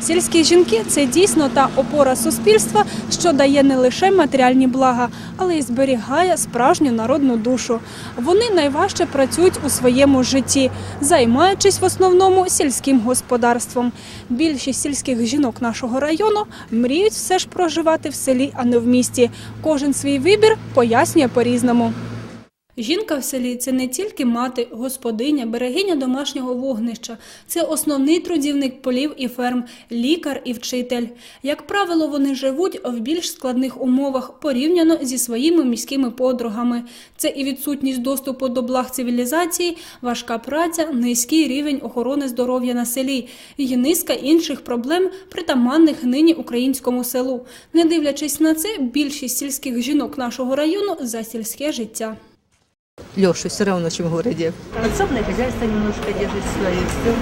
Сільські жінки це дійсно та опора суспільства, що дає не лише матеріальні блага, але й зберігає справжню народну душу. Вони найважче працюють у своєму житті, займаючись в основному сільським господарством. Більшість сільських жінок нашого району мріють все ж проживати в селі, а не в місті. Кожен свій вибір пояснює по-різному. Жінка в селі це не тільки мати, господиня, берегиня домашнього вогнища, це основний трудівник полів і ферм, лікар і вчитель. Як правило, вони живуть в більш складних умовах порівняно зі своїми міськими подругами. Це і відсутність доступу до благ цивілізації, важка праця, низький рівень охорони здоров'я на селі і низка інших проблем, притаманних нині українському селу. Не дивлячись на це, більшість сільських жінок нашого району за сільське життя. Лешу все равно, чем в городе. Подсобное хозяйство немножко держит свое. Все.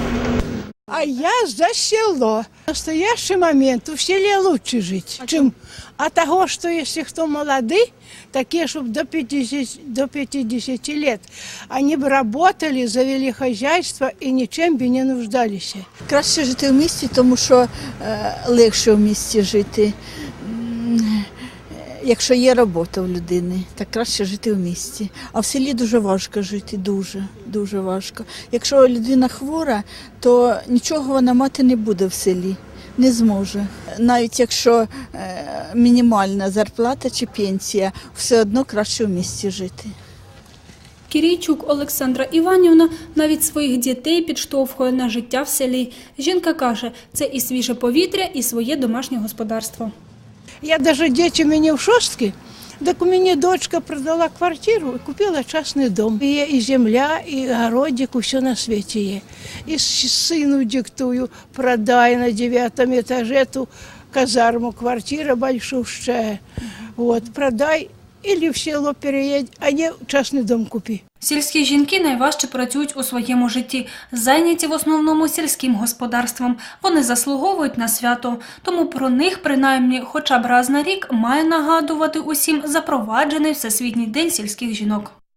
А я за село. В настоящий момент в селе лучше жить, чем а того, что если кто молодые, такие, чтобы до 50, до 50 лет, они бы работали, завели хозяйство и ничем бы не нуждались. Краще жити в місті, тому що е, легше в місті жити. Якщо є робота в людини, так краще жити в місті. А в селі дуже важко жити, дуже, дуже важко. Якщо людина хвора, то нічого вона мати не буде в селі, не зможе. Навіть якщо е, мінімальна зарплата чи пенсія, все одно краще в місті жити. Кірійчук Олександра Іванівна навіть своїх дітей підштовхує на життя в селі. Жінка каже, це і свіже повітря, і своє домашнє господарство. Я даже дети у меня в шостке, так у меня дочка продала квартиру и купила частный дом. И, и земля, и огородик, все на свете есть. И с- сыну диктую, продай на девятом этаже эту казарму, квартира большущая. Вот, продай или в село переедь, а не частный дом купи. Сільські жінки найважче працюють у своєму житті, зайняті в основному сільським господарством. Вони заслуговують на свято, тому про них принаймні хоча б раз на рік має нагадувати усім запроваджений Всесвітній день сільських жінок.